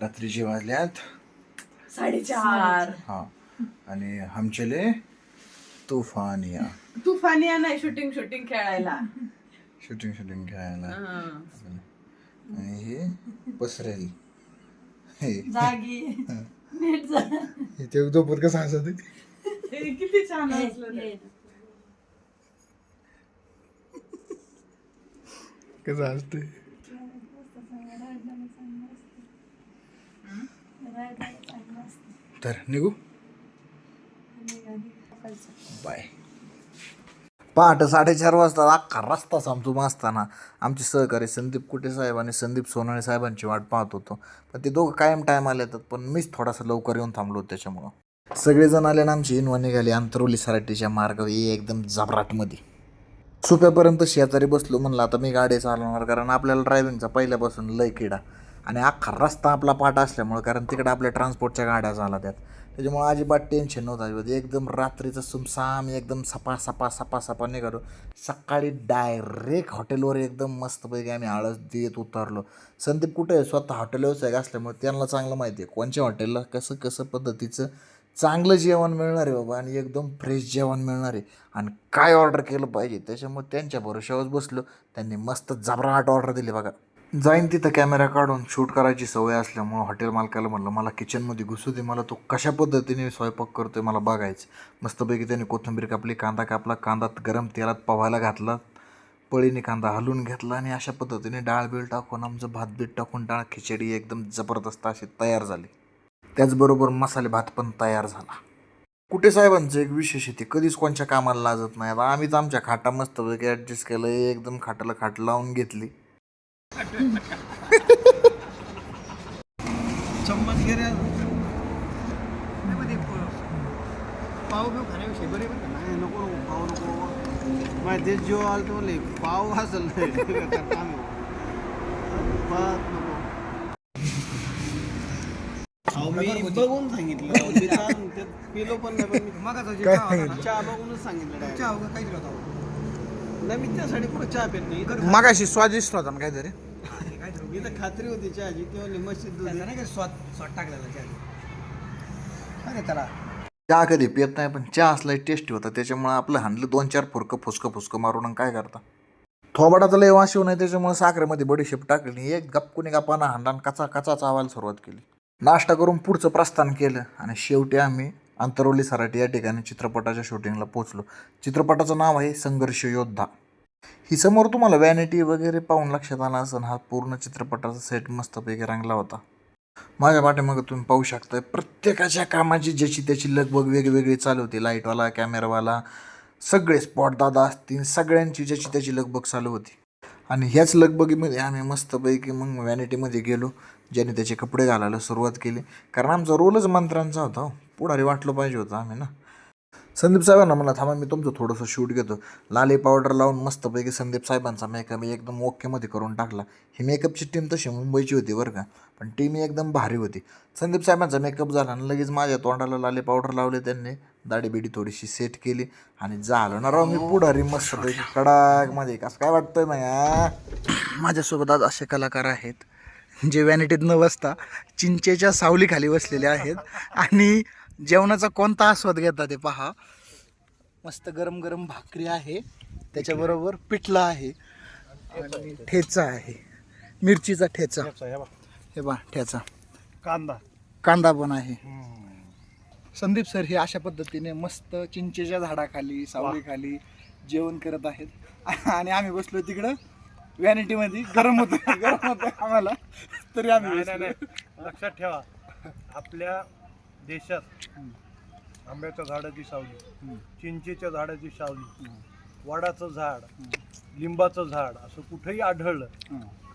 रात्रीचे वाजल्यात साडेचार. हा. आणि आमचेले तुफान या. तुफानिया नाही शूटिंग शूटिंग खेळायला. शूटिंग शूटिंग खेळायला. हं. आणि हे पसरेल. हे. जागी. नीट जा. हे ते झोपत कसं हसत किती छान असलं ते. कसं हसते तर निघू. बाय. पहाटे साडेचार वाजता अख्खा रस्ता संपतो असताना आमचे सहकारी संदीप कुटे साहेब आणि संदीप सोनाळे साहेबांची वाट पाहत होतो. पण ते दोघं कायम टाईम आले येतात पण मीच थोडासा लवकर येऊन थांबलो त्याच्यामुळं. सगळेजण आले आणि आमची इनवा निघाली अंतरोली सराटीच्या मार्गावर ये एकदम जबराटमध्ये. सुप्यापर्यंत शेजारी बसलो म्हणलं आता मी गाडी चालवणार कारण आपल्याला ड्रायव्हिंगचा पहिल्यापासून लय किडा. आणि अख्खा रस्ता आपला पाठ असल्यामुळं कारण तिकडे आपल्या ट्रान्सपोर्टच्या गाड्या झाल्या त्यात त्याच्यामुळं अजिबात टेन्शन नव्हतं अजिबात. एकदम रात्रीचं सुमसाम एकदम सपा सपा सपा सपा निघालो. सकाळी डायरेक्ट हॉटेलवर एकदम मस्तपैकी आम्ही आळस देत उतरलो. संदीप कुठे आहे? स्वतः हॉटेल व्यावसायिक असल्यामुळे त्यांना चांगलं माहिती आहे. कोणच्या हॉटेलला कसं कसं पद्धतीचं? चांगलं जेवण मिळणार आहे बाबा आणि एकदम फ्रेश जेवण मिळणार आहे. आणि काय ऑर्डर केलं पाहिजे? त्याच्यामुळे त्यांच्या भरोशावर बसलो. त्यांनी मस्त जबराट ऑर्डर दिली बघा. जाईन तिथं कॅमेरा काढून शूट करायची सवय असल्यामुळं हॉटेल मालकाला म्हणलं मला किचनमध्ये घुसू दे मला तो कशा पद्धतीने स्वयंपाक करतोय मला बघायचं. मस्तपैकी त्याने कोथिंबीर कापली कांदा कापला कांदा गरम तेलात पवायला घातला पळीने कांदा हलवून घेतला आणि अशा पद्धतीने डाळ बीळ टाकून आमचं भात बीट टाकून डाळ खिचडी एकदम जबरदस्त अशी तयार झाली. त्याचबरोबर मसाले भात पण तयार झाला. कुठे साहेबांचं एक विशेष आहे ते कधीच कोणच्या कामाला लाजत नाही आता आम्हीच आमच्या खाटा मस्तपैकी ॲडजस्ट केलं एकदम खाटाला खाट लावून घेतली. चम्मच घे रे पाव बिव खाण्याविषयी बरे? नाही नको नको पाव नको माझ्या देश जीव आलं तर म्हणले पाव असेल. मी बघून सांगितलं. पिलो पण नाही पण मी चहा बघूनच सांगितलं चहा काही नाही मी त्यासाठी कुठं चहा पित नाही. इथं मगाशी स्वादिष्ट होता ना काहीतरी. इथं खात्री होती चहाची ती म्हणली मशीद दूध आहे. चहा कधी पित नाही पण चहा असला टेस्टी होता. त्याच्यामुळे आपलं हाणलं दोन चार फुरकं फुसकं फुसकं मारून आणि काय करता? थोबाडाचा लय वाशिव नाही त्याच्यामुळे साखरेमध्ये बडीशेप टाकली एक गपकुनी गप्पाना हांडा आणि कचा कचा चावायला सुरुवात केली. नाश्ता करून पुढचं प्रस्थान केलं आणि शेवटी आम्ही अंतरोली सराटी या ठिकाणी चित्रपटाच्या शूटिंगला पोचलो चित्रपटाचं नाव आहे संघर्ष योद्धा. ही समोर तुम्हाला वॅनिटी वगैरे पाहून लक्षात आला असेल हा पूर्ण चित्रपटाचा सेट मस्तपैकी रंगला होता. माझ्या पाठीमागं तुम्ही पाहू शकता प्रत्येकाच्या कामाची ज्याची त्याची लगबग वेगवेगळी चालू होती. लाईटवाला कॅमेरावाला सगळे स्पॉट दादा असतील सगळ्यांची ज्याची त्याची लगबग चालू होती. आणि ह्याच लगबगीमध्ये आम्ही मस्तपैकी मग व्हॅनिटीमध्ये गेलो ज्याने त्याचे कपडे घालायला सुरुवात केली. कारण आमचा रोलच मंत्र्यांचा होता हो. पुढारी वाटलं पाहिजे होतं आम्ही ना. संदीप साहेबांना म्हणा थांबा मी तुमचं थोडंसं शूट घेतो. लाली पावडर लावून मस्तपैकी संदीप साहेबांचा मेकअप एकदम ओकेमध्ये करून टाकला. ही मेकअपची टीम तशी मुंबईची होती बरं का पण टीम एकदम भारी होती. संदीप साहेबांचा मेकअप झाला आणि लगेच माझ्या तोंडाला लाली पावडर लावले त्यांनी. दाढी बिडी थोडीशी सेट केली आणि झालं ना राव मी पुढारी मस्तपैकी कडाकमध्ये कसं काय वाटतंय माया? माझ्यासोबत आज असे कलाकार आहेत जे व्हॅनिटीत न बसता चिंचेच्या सावलीखाली बसलेले आहेत आणि जेवणाचा कोणता आस्वाद घेता ते पहा. मस्त गरम गरम भाकरी आहे. त्याच्याबरोबर पिठला आहे. आणि ठेचा आहे. मिरचीचा ठेचा. हे बा ठेचा. कांदा. कांदा पण आहे. संदीप सर हे अशा पद्धतीने मस्त चिंचेच्या झाडाखाली सावलीखाली जेवण करत आहेत. आणि आम्ही बसलो तिकडं. व्हॅनिटीमध्ये गरम होतं. गरम होतं आम्हाला. तरी आम्ही लक्षात ठेवा. आपल्या देशात आंब्याच्या झाडाची सावली चिंचेच्या झाडाची सावली वडाचं झाड लिंबाचं झाड असं कुठेही आढळलं.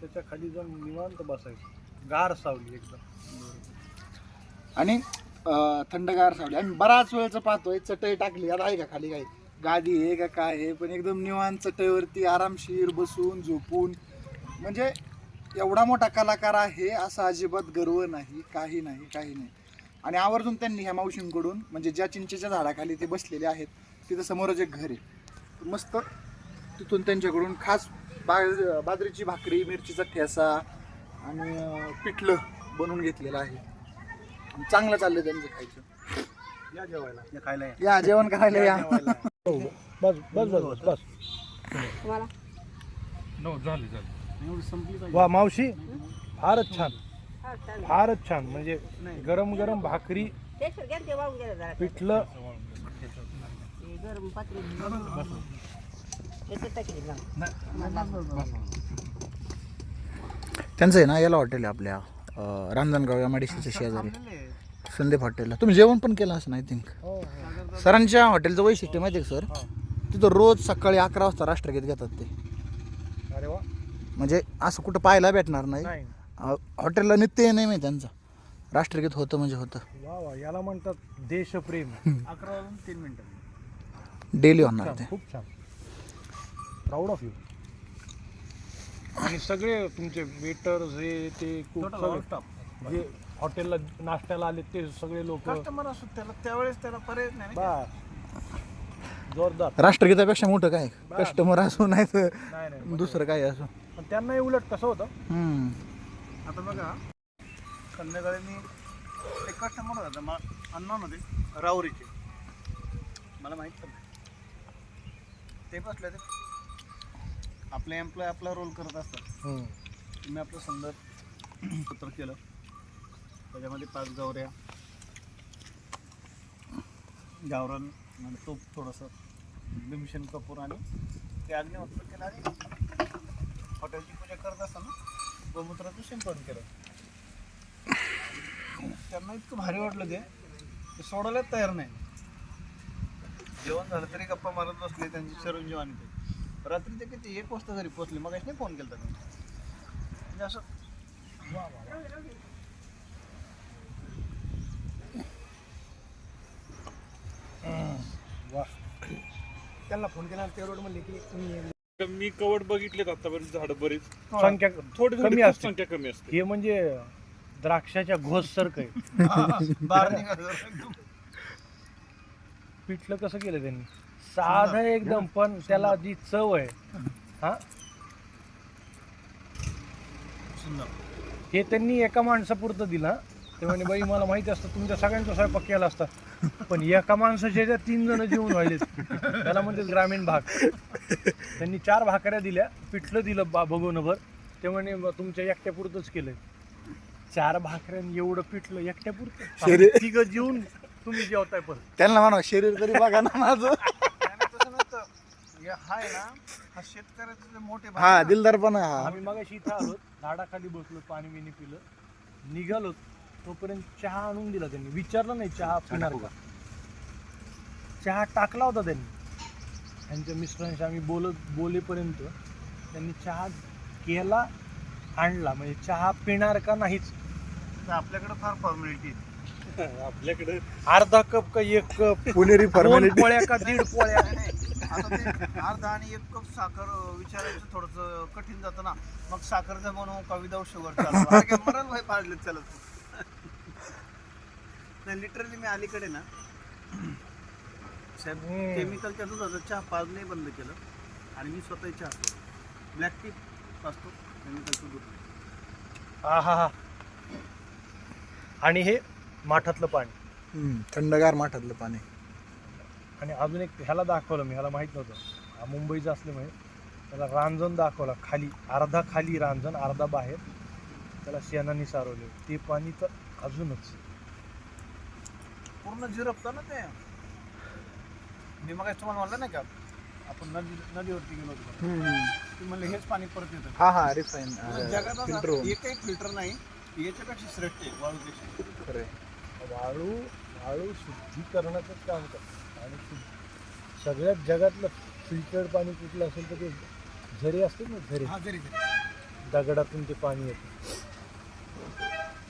त्याच्याखाली जाऊन निवांत बसायचं. गार सावली एकदम. आणि थंडगार सावली. आम्ही बराच वेळचं पाहतोय चटई टाकली. आता आहे का खाली काही? गादी आहे का काय आहे? पण एकदम निवांत चटईवरती आरामशीर बसून झोपून. म्हणजे एवढा मोठा कलाकार आहे असा अजिबात गर्व नाही काही नाही काही नाही. आणि आवर्जून त्यांनी ह्या मावशींकडून म्हणजे ज्या चिंचेच्या झाडाखाली ते बसलेले आहेत तिथं समोरच एक घर आहे. मस्त तिथून त्यांच्याकडून खास बा बाजरीची भाकरी मिरचीचा ठेसा आणि पिठलं बनवून घेतलेलं आहे. चांगलं चाललंय त्यांचं खायचं. या जेवायला. या खायला या. जेवण करायला या. बस बस बस बस वा मावशी फारच छान. फारच छान. म्हणजे गरम गरम भाकरी पिठलं. त्यांचं आहे ना याला हॉटेल आहे आपल्या रांजणगाव डी सीच्या शेजारी. संदीप हॉटेलला. तुम्ही जेवण पण केलं असं आय थिंक सरांच्या हॉटेलचं वैशिष्ट्य माहिती आहे का सर? तिथं रोज सकाळी अकरा वाजता राष्ट्रगीत घेतात ते. अरे वा. म्हणजे असं कुठं पाहायला भेटणार नाही. हॉटेलला नित्य नाही माहिती त्यांचं. राष्ट्रगीत होतं म्हणजे होतं. वा वा याला म्हणतात देशप्रेम. अकरा वाजून तीन मिनिटं. डेली होणार ते. खूप छान. प्राऊड ऑफ यू आणि सगळे तुमचे वेटर्स हे ते खूप सगळे. जे हॉटेलला नाश्त्याला आले ते सगळे लोक. कस्टमर असतो त्याला त्यावेळेस त्याला पर्याय नाही ना. बा जोरदार. राष्ट्रगीतापेक्षा मोठं काय? कस्टमर असो नाही तर नाही नाही दुसरं काय असो. पण त्यांनाही उलट कसं होतं? हम्म. आता बघा संध्याकाळी मी एक कस्टमर होता मला अण्णामध्ये राहुरीचे. मला माहीत पण नाही. ते बसले ते आपले एम्प्लॉय आपला रोल करत असतात. हम्म. मी आपलं सुंदर पत्र केलं. त्याच्यामध्ये पाच गवऱ्या गावरान आणि तूप थोडंसं भीमसेन कपूर आणि ते अग्निहोत्र केलं आणि हॉटेलची पूजा करत असताना गोमूत्राचं शिंपण केलं. त्यांना इतकं भारी वाटलं ते. सोडायलाच तयार नाही. जेवण झालं तरी गप्पा मारत बसले त्यांची चिरंजीवानी ते. रात्री ते किती एक वाजता घरी पोचले मग नाही फोन केला त्यांनी म्हणजे असं वा त्यांना फोन केला ते रोड म्हणले की तुम्ही मी कवड बघितलेत आतापर्यंत झाड बरीच. संख्या थोडी कमी कमी असते. संख्या कमी असते. हे म्हणजे द्राक्षाच्या घोस सारखं आहे. बाहेर निघालो. एकदम. पिठलं कसं केलं त्यांनी? साधं एकदम पण त्याला जी चव आहे. हा? हे त्यांनी एका माणसापुरतं दिलं. ते म्हणे बाई मला माहिती असतं तुमच्या सगळ्यांचा स्वयंपाक केला असता. पण एका माणसाच्या ज्या तीन जण जेवून राहिलेत. त्याला म्हणते ग्रामीण भाग. त्यांनी चार भाकऱ्या दिल्या पिठलं दिलं बा भगवनभर. ते म्हणे "ब- तुमच्या एकट्यापुरतंच केलंय. चार भाकऱ्यां एवढं पिठलं एकट्यापुरतं? शरीर- तिघं जेवून तुम्ही जेवताय परत. त्यांना म्हणा शरीर तरी बघा ना माझं. नाही, नाही, तसं नसतं. हे हा आहे ना हा शेतकऱ्याचे जे मोठे भाग हा आहे ना, पण हा. आम्ही मगाशी इथं आलो झाडाखाली बसलो पाणी बिणी पिलं. निघालो तोपर्यंत चहा आणून दिला त्यांनी. विचारलं नाही चहा पिणार का? चहा टाकला होता त्यांनी. त्यांच्या मिस्टरांशी आम्ही बोलत बोलेपर्यंत त्यांनी चहा केला आणला. म्हणजे चहा पिणार का नाहीच. तर आपल्याकडे फार फॉर्मॅलिटी आपल्याकडे अर्धा कप का एक कप? पुणेरी फॉर्मॅलिटी पोळ्या का दीड पोळ्या? आता ते अर्धा आणि एक कप साखर विचारायचं थोडंसं कठीण जातं ना. मग साखरचं बनवू का विदाऊट शुगर चालू? मरण भाई पाडले चलत नाही लिटरली मी अलीकडे ना साहेब. केमिकलच्या दुधाचं चहा पाजणे बंद केलं. आणि मी स्वतः चहा असतो ब्लॅक टी असतो केमिकलचं दूध. हा हा हा आणि हे माठातलं पाणी. हम्म, थंडगार माठातलं पाणी. आणि अजून एक ह्याला दाखवलं मी ह्याला माहीत नव्हतं. हा मुंबईचा असल्यामुळे त्याला रांजण दाखवला खाली अर्धा खाली रांजण अर्धा बाहेर. त्याला शेणाने सारवले. ते पाणी तर अजूनच. पूर्ण झिरपतं ना ते. मी मग तुम्हाला म्हणलं नाही का आपण नदी नदीवरती गेलो होतो. ती म्हणले हेच पाणी परत येतं. हा हा रिफाईन जगात फिल्टर एकही फिल्टर नाही याच्यापेक्षा श्रेष्ठ आहे वाळूपेक्षा वाळू वाळू शुद्धीकरणाचंच काम करतात आणि शुद्ध- सगळ्यात जगातलं फिल्टर पाणी कुठलं असेल तर ते झरे असते ना झरे. हा जरी दगडातून ते पाणी येतं.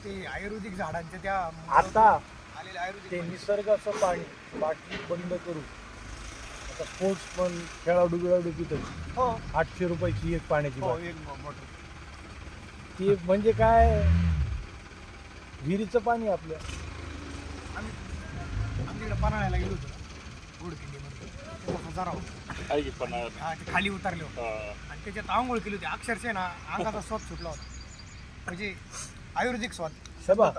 ते आयुर्वेदिक झाडांच्या त्या आता ते निसर्गाचं पाणी बाटली बंद करू आता स्पोर्ट्स पण खेळाडू बिळाडू पितात हो. आठशे रुपयाची एक पाण्याची हो बाटली. एक मोटर. ती म्हणजे काय? विहिरीचं पाणी आपल्या. आम्ही आमच्याकडे पन्हाळ्याला गेलो होतो. आहे की. हा ते खाली उतरले होते. हा. आणि त्याच्यात आंघोळ केली होती. अक्षरशः ना अंगाचा स्वाद सुटला होता. म्हणजे आयुर्वेदिक स्वाद बा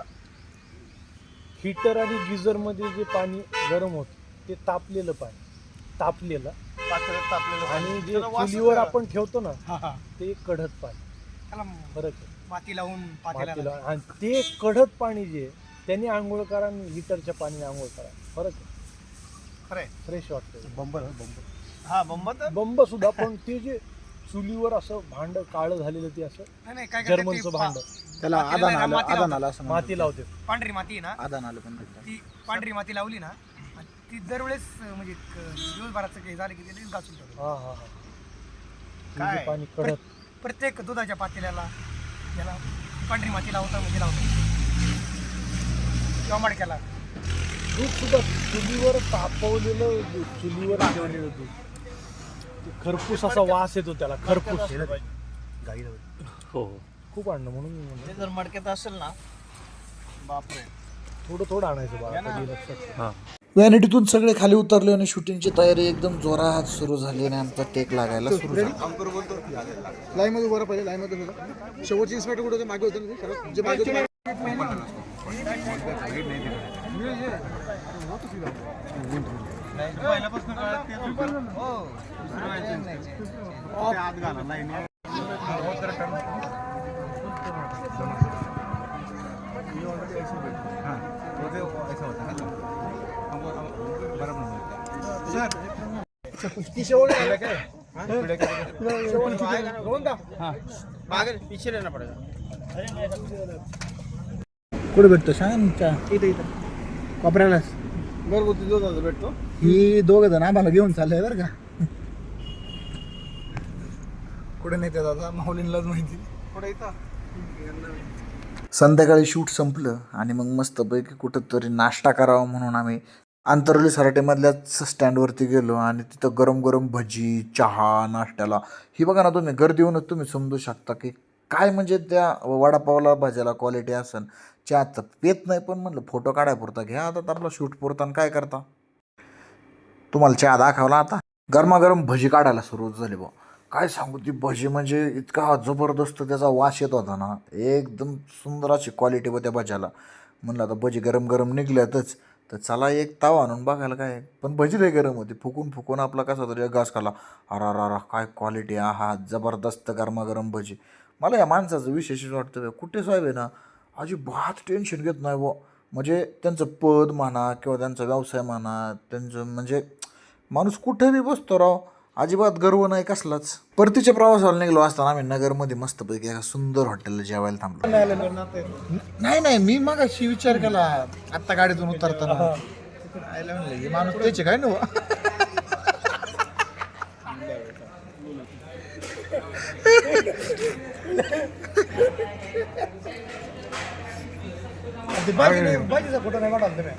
हीटर आणि गिझरमध्ये जे पाणी गरम होत ते तापलेलं पाणी. तापलेलं. आणि जे चुलीवर. आपण ठेवतो ना हा हा. ते कढत पाणी. फरक आहे. माती लावून मातीला आणि ते कढत पाणी जे आहे, त्यांनी आंघोळ करा आणि हिटरच्या पाणी आंघोळ करा फरक आहे. खरंय फ्रेश वाटतं बंबर बंबर. हा बंबर तर. बंब सुद्धा पण ते जे चुलीवर असं भांड काळं झालेलं ते असं नाही, नाही काय करते जर्मनचं ते भांड. त्याला आदान आलं माती आदान लावतात. आलं असं माती लावते पांढरी माती आहे ना? आदान आलं पण म्हणतात. ती पांढरी माती लावली ना आणि ती दरवेळेस म्हणजे क- दिवसभराचं काही झालं की ते लगेच घासून ठेवतो हा हा हा. काय? पाणी कडत प्रत्येक दुधाच्या पातेल्याला याला पांढरी माती लावता म्हणजे लावतो किंवा मडक्याला दूध सुद्धा चुलीवर तापवलेलं दूध, चुलीवर ठेवलेलं दूध. ते खरपूस असा वास येतो त्याला खरपूस. हो. खूप आणणं म्हणून मी म्हणलं, ते जर मडक्यात असेल ना बापरे. थोडं थोडं आणायचं बाळा कधी लक्षात. ठेव. व्हॅनिटीतून सगळे खाली उतरले आणि शूटिंगची तयारी एकदम जोरात सुरू झाली आणि आमचा टेक लागायला सुरू झाला. लाईन मध्ये उभा पहिले लाईन मध्ये शेवटची इन्स्पेक्टर कुठे होते? मागे होते ना ते? खरं? जे मागे होते पिछे रहना पडेगा कुठे भेटतो? सांग इथं इथं. कोपऱ्यालाच. घरगुती दुधाचा भेटतो. ही दोघ जण आम्हाला घेऊन चाललंय बरं का. कुठे नाही ते दादा? माऊलींलाच माहिती. पुढे इथं? संध्याकाळी शूट संपलं आणि मग मस्तपैकी कुठंतरी नाश्ता करावा म्हणून आम्ही आंतरवली सराटेमधल्याच स्टँडवरती गेलो आणि तिथं गरम गरम भजी चहा नाश्त्याला. ही बघा ना तुम्ही गर्दी येऊनच तुम्ही समजू शकता की काय म्हणजे त्या वडापावला भाज्याला क्वालिटी असन. चहाचं पेत नाही पण म्हणलं फोटो काढाय पुरता. घ्या आता आपला शूट पुरता आणि काय करता? तुम्हाला चहा दाखवला आता. गरमागरम भजी काढायला सुरुवात झाली बुवा. काय सांगू ती भजी म्हणजे इतका जबरदस्त त्याचा वास येत होता ना. एकदम सुंदर अशी क्वालिटी होत्या भज्याला. म्हणलं आता भजी गरम गरम निघल्यातच तर चला एक ताव आणून बघायला काय. पण भजी लय गरम होती. फुकून फुकून आपला कसा तरी घास खाला अरा रा काय क्वालिटी आहा. जबरदस्त गरमागरम भजी. मला या माणसाचं विशेषच वाटतं कुठे साहेब आहे ना अजिबात टेन्शन घेत नाही बुवा. म्हणजे त्यांचं पद म्हणा किंवा त्यांचा व्यवसाय म्हणा त्यांचं म्हणजे माणूस कुठेही बसतो राव. अजिबात गर्व नाही कसलाच. परतीच्या प्रवासाला निघलो असताना आम्ही नगरमध्ये मस्तपैकी एका सुंदर हॉटेलला जेवायला थांबलो. नाही नाही मी मग अशी विचार केला आत्ता गाडीतून उतरताना. आयला म्हणलं हे माणूस त्याचे काय नव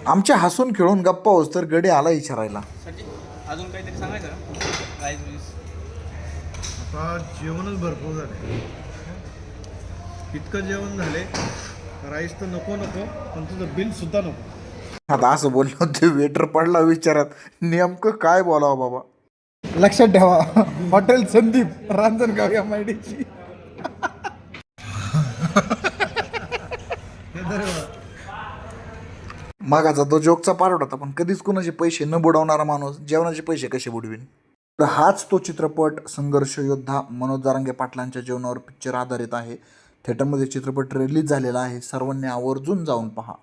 आमच्या हसून खेळून गप्पा होस तर गडी आला विचारायला अजून काहीतरी सांगायचं? वीस आता जेवणच भरपूर झाले. इतकं जेवण झाले राईस तर नको नको पण तुझं बिल सुद्धा नको. आता असं बोललो ते वेटर पडला विचारात नेमकं काय बोलावं बाबा? लक्षात ठेवा hotel Sandeep Ranjangaon M I डीची मागाचा तो जोकचा पारोट होता पण कधीच कोणाचे पैसे न बुडवणारा माणूस जेवणाचे पैसे कसे बुडवीन? तर हाच तो चित्रपट संघर्ष योद्धा मनोज जारांगे पाटलांच्या जीवनावर पिक्चर आधारित आहे. थिएटरमध्ये चित्रपट रिलीज झालेला आहे. सर्वांनी आवर्जून जाऊन पहा.